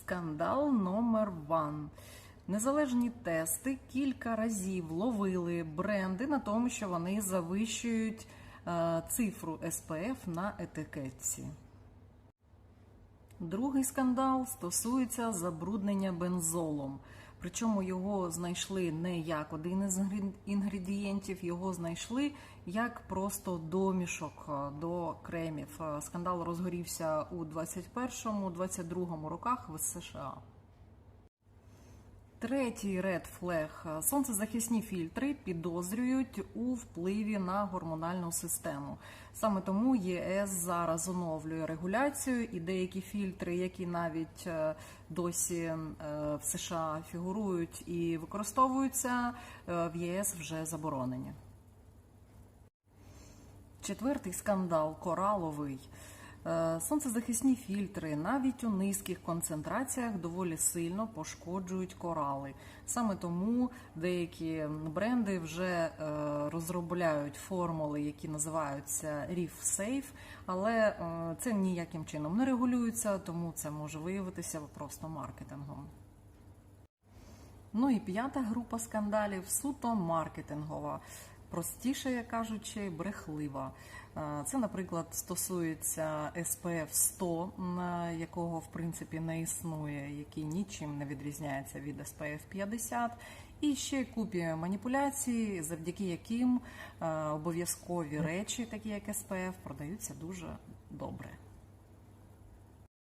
Скандал номер ван. Незалежні тести кілька разів ловили бренди на тому, що вони завищують е, цифру SPF на етикетці. Другий скандал стосується забруднення бензолом. Причому його знайшли не як один із інгредієнтів, його знайшли як просто домішок е, до кремів. Е, Скандал розгорівся у 21-22 роках в США. Третій ред флег. Сонцезахисні фільтри підозрюють у впливі на гормональну систему. Саме тому ЄС зараз оновлює регуляцію, і деякі фільтри, які навіть е, досі е, в США фігурують і використовуються, е, в ЄС вже заборонені. Четвертий скандал кораловий. Е, Сонцезахисні фільтри навіть у низьких концентраціях доволі сильно пошкоджують корали. Саме тому деякі бренди вже е, розробляють формули, які називаються Reef Safe, але е, це ніяким чином не регулюється, тому це може виявитися просто маркетингом. Ну і п'ята група скандалів суто маркетингова, простіше кажучи, брехлива. Е, Це, наприклад, стосується SPF 100, якого в принципі не існує, який нічим не відрізняється від SPF 50. І ще купі маніпуляцій, завдяки яким е, обов'язкові речі, такі як SPF, продаються дуже добре.